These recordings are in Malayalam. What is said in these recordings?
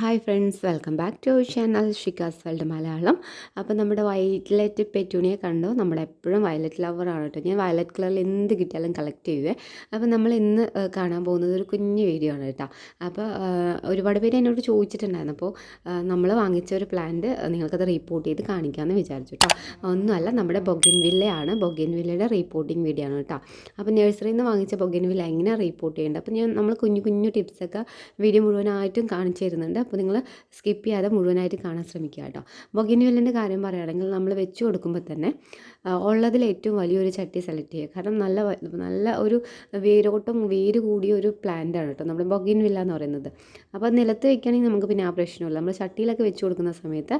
Hi friends welcome back to channel Shikha's world Malayalam അപ്പോൾ നമ്മുടെ വയലറ്റ് പെറ്റൂണിയെ കണ്ടു. നമ്മളെപ്പോഴും വയലറ്റ് ലവറാണ് കേട്ടോ. ഞാൻ വയലറ്റ് കളറിൽ എന്ത് കിട്ടിയാലും കളക്ട് ചെയ്യുവേ. അപ്പോൾ നമ്മൾ ഇന്ന് കാണാൻ പോകുന്നത് ഒരു കുഞ്ഞു വീഡിയോ ആണ് കേട്ടോ. അപ്പോൾ ഒരുപാട് പേര് എന്നോട് ചോദിച്ചിട്ടുണ്ടായിരുന്നു. അപ്പോൾ നമ്മൾ വാങ്ങിച്ച ഒരു പ്ലാന്റ് നിങ്ങൾക്കത് റിപ്പോർട്ട് ചെയ്ത് കാണിക്കാമെന്ന് വിചാരിച്ചു കേട്ടോ. ഒന്നുമല്ല നമ്മുടെ ബൊഗിൻ വില്ലയാണ് ബൊഗിൻ വില്ലയുടെ റിപ്പോർട്ടിംഗ് വീഡിയോ ആണ് കേട്ടോ. അപ്പോൾ നഴ്സറിയിൽ നിന്ന് വാങ്ങിച്ച ബൊഗിൻ എങ്ങനെ റിപ്പോർട്ട് ചെയ്യേണ്ടത്? അപ്പോൾ ഞാൻ നമ്മൾ കുഞ്ഞു കുഞ്ഞു ടിപ്സൊക്കെ വീഡിയോ മുഴുവനായിട്ടും കാണിച്ചു തരുന്നുണ്ട്. അപ്പോൾ നിങ്ങൾ സ്കിപ്പ് ചെയ്യാതെ മുഴുവനായിട്ട് കാണാൻ ശ്രമിക്കുക കേട്ടോ. ബൊഗിൻവില്ലിന്റെ കാര്യം പറയുകയാണെങ്കിൽ നമ്മൾ വെച്ച് കൊടുക്കുമ്പോൾ തന്നെ ഉള്ളതിൽ ഏറ്റവും വലിയൊരു ചട്ടി സെലക്ട് ചെയ്യുക. കാരണം നല്ല നല്ല ഒരു വേരോട്ടം വേര് കൂടിയ ഒരു പ്ലാന്റ് ആണ് കേട്ടോ നമ്മുടെ ബൊഗിൻവില്ല എന്ന് പറയുന്നത്. അപ്പോൾ നിലത്ത് വെക്കുകയാണെങ്കിൽ നമുക്ക് പിന്നെ ആ പ്രശ്നമില്ല നമ്മൾ ചട്ടിയിലൊക്കെ വെച്ച് കൊടുക്കുന്ന സമയത്ത്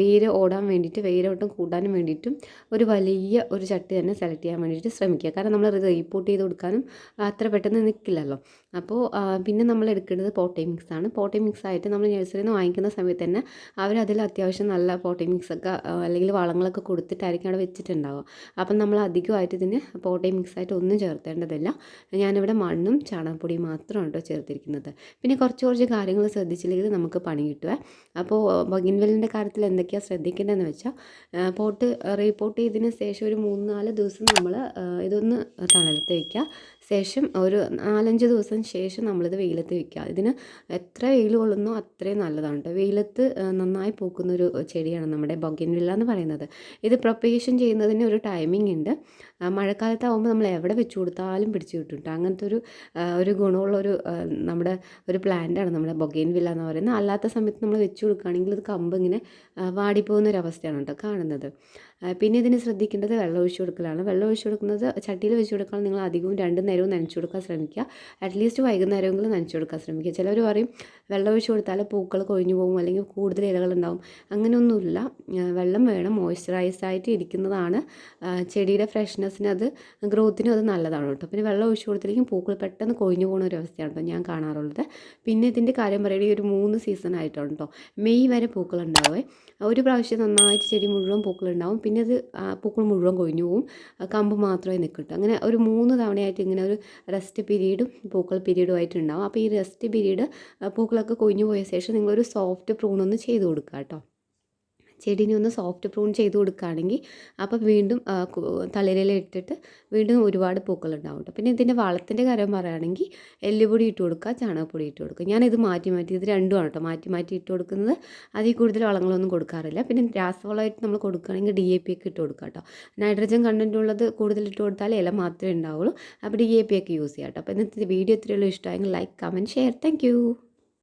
വേര് ഓടാൻ വേണ്ടിയിട്ട് വേരോട്ടം കൂടാനും വേണ്ടിയിട്ടും ഒരു വലിയ ഒരു ചട്ടി തന്നെ സെലക്ട് ചെയ്യാൻ വേണ്ടിയിട്ട് ശ്രമിക്കുക. കാരണം നമ്മൾ റീപ്പോർട്ട് ചെയ്ത് കൊടുക്കാനും അത്ര പെട്ടെന്ന് നിൽക്കില്ലല്ലോ അപ്പോൾ പിന്നെ നമ്മൾ എടുക്കേണ്ടത് പോട്ടി മിക്സ് ആണ്. പോട്ടി മിക്സ് ആയിട്ട് നമ്മൾ നഴ്സറിയിൽ നിന്ന് വാങ്ങിക്കുന്ന സമയത്ത് തന്നെ അവരതിൽ അത്യാവശ്യം നല്ല പോട്ടി മിക്സ് ഒക്കെ ആ, അല്ലെങ്കിൽ വളങ്ങളൊക്കെ കൊടുത്തിട്ടായിരിക്കും അവിടെ വെച്ചിട്ടുണ്ടാവുക. അപ്പം നമ്മൾ അധികമായിട്ട് ഇതിന് പോട്ടി മിക്സ് ആയിട്ട് ഒന്നും ചേർത്തേണ്ടതില്ല. ഞാനിവിടെ മണ്ണും ചാണകപ്പൊടിയും മാത്രമാണ് കേട്ടോ ചേർത്തിരിക്കുന്നത്. പിന്നെ കുറച്ച് കുറച്ച് കാര്യങ്ങൾ ശ്രദ്ധിച്ചില്ലെങ്കിൽ നമുക്ക് പണി കിട്ടുക അപ്പോൾ ബഗിൻവെല്ലിന്റെ കാര്യത്തിൽ എന്തൊക്കെയാണ് ശ്രദ്ധിക്കേണ്ടതെന്ന് വെച്ചാൽ പോട്ട് റീപോർട്ട് ചെയ്തതിന് ശേഷം ഒരു മൂന്ന് നാല് ദിവസം നമ്മൾ ഇതൊന്ന് തണലത്ത് വയ്ക്കുക ശേഷം ഒരു നാലഞ്ച് ദിവസം ശേഷം നമ്മളിത് വെയിലത്ത് വയ്ക്കുക ഇതിന് എത്ര വെയിൽ കൊള്ളുന്നോ അത്രയും നല്ലതാണ് കേട്ടോ വെയിലത്ത് നന്നായി പോകുന്ന ഒരു ചെടിയാണ് നമ്മുടെ ബൊഗിൻവില്ല എന്ന് പറയുന്നത്. ഇത് പ്രൊപ്പഗേഷൻ ചെയ്യുന്നതിന് ഒരു ടൈമിംഗ് ഉണ്ട്. മഴക്കാലത്താവുമ്പോൾ നമ്മൾ എവിടെ വെച്ച് കൊടുത്താലും പിടിച്ചു കിട്ടും അങ്ങനത്തെ ഒരു ഒരു ഗുണമുള്ള ഒരു നമ്മുടെ ഒരു പ്ലാന്റാണ് നമ്മുടെ ബൊഗൈൻവില്ല എന്ന് പറയുന്നത്. അല്ലാത്ത സമയത്ത് നമ്മൾ വെച്ച് കൊടുക്കുകയാണെങ്കിൽ ഇത് കമ്പ് ഇങ്ങനെ വാടിപ്പോകുന്ന ഒരു അവസ്ഥയാണ് കേട്ടോ കാണുന്നത് പിന്നെ ഇതിന് ശ്രദ്ധിക്കേണ്ടത് വെള്ളം ഒഴിച്ചു കൊടുക്കലാണ്. വെള്ളം ഒഴിച്ചു കൊടുക്കുന്നത് ചട്ടിയിൽ വെച്ച് കൊടുക്കാൻ നിങ്ങൾ അധികവും രണ്ട് നേരവും നനച്ചു കൊടുക്കാൻ ശ്രമിക്കുക. അറ്റ്ലീസ്റ്റ് വൈകുന്നേരമെങ്കിലും നനച്ചു കൊടുക്കാൻ ശ്രമിക്കുക. ചിലർ പറയും വെള്ളം ഒഴിച്ച് കൊടുത്താൽ പൂക്കൾ കൊഴിഞ്ഞു പോകും അല്ലെങ്കിൽ കൂടുതൽ ഇലകൾ ഉണ്ടാവും. അങ്ങനെയൊന്നുമില്ല. വെള്ളം വേണം മോയ്സ്ചറൈസ് ആയിട്ട് ഇരിക്കുന്നതാണ്. ചെടിയുടെ ഫ്രഷ്നെസ്സിന് അത് ഗ്രോത്തിനും അത് നല്ലതാണ് കേട്ടോ. പിന്നെ വെള്ളം ഒഴിച്ചു കൊടുത്തില്ലെങ്കിൽ പൂക്കൾ പെട്ടെന്ന് കൊഴിഞ്ഞു പോകുന്ന ഒരു അവസ്ഥയാണ് കേട്ടോ ഞാൻ കാണാറുള്ളത്. പിന്നെ ഇതിന്റെ കാര്യം പറയുകയാണെങ്കിൽ ഒരു മൂന്ന് സീസൺ ആയിട്ടാണ് കേട്ടോ. മെയ് വരെ പൂക്കൾ ഉണ്ടാവേ. ഒരു പ്രാവശ്യം നന്നായിട്ട് ചെടി മുഴുവൻ പൂക്കൾ ഉണ്ടാവും. പിന്നെ അത് പൂക്കൾ മുഴുവൻ കൊഴിഞ്ഞു പോകും. കമ്പ് മാത്രമേ നിൽക്കട്ടു അങ്ങനെ ഒരു മൂന്ന് തവണയായിട്ട് ഇങ്ങനെ ഒരു റെസ്റ്റ് പീരീഡും പൂക്കൾ പീരീഡും ആയിട്ടുണ്ടാവും അപ്പോൾ ഈ റെസ്റ്റ് പീരീഡ് പൂക്കളൊക്കെ കൊഴിഞ്ഞു പോയ ശേഷം നിങ്ങളൊരു സോഫ്റ്റ് പ്രൂൺ ഒന്ന് ചെയ്ത് കൊടുക്കുക കേട്ടോ. ചെടീനെ ഒന്ന് സോഫ്റ്റ് പ്രൂൺ ചെയ്ത് കൊടുക്കുകയാണെങ്കിൽ അപ്പോൾ വീണ്ടും ആ, ഇട്ടിട്ട് വീണ്ടും ഒരുപാട് പൂക്കൾ ഉണ്ടാവും പിന്നെ ഇതിന്റെ വളത്തിന്റെ കാര്യം പറയുകയാണെങ്കിൽ എല്ലുപൊടി ഇട്ട് കൊടുക്കുക ചാണകപ്പൊടി ഇട്ട് കൊടുക്കുക. ഞാനിത് മാറ്റി മാറ്റി ഇത് രണ്ടുമാണ് കേട്ടോ. മാറ്റി മാറ്റി ഇട്ട് കൊടുക്കുന്നത് അതിൽ കൂടുതൽ വളങ്ങളൊന്നും കൊടുക്കാറില്ല. പിന്നെ രാസവളമായിട്ട് നമ്മൾ കൊടുക്കുകയാണെങ്കിൽ ഡി എ പി ഒക്കെ ഇട്ട് കൊടുക്കുക കേട്ടോ. നൈട്രജൻ കണ്ടന്റ് ഉള്ളത് കൂടുതൽ ഇട്ട് കൊടുത്താൽ ഇല മാത്രമേ ഉണ്ടാവുള്ളൂ. അപ്പോൾ ഡി എ പി ഒക്കെ യൂസ് ചെയ്യാം കേട്ടോ. അപ്പോൾ ഇന്നത്തെ വീഡിയോ ഇത്രയുള്ളൂ ഇഷ്ടമായെങ്കിൽ ലൈക്ക് കമന്റ് ഷെയർ താങ്ക്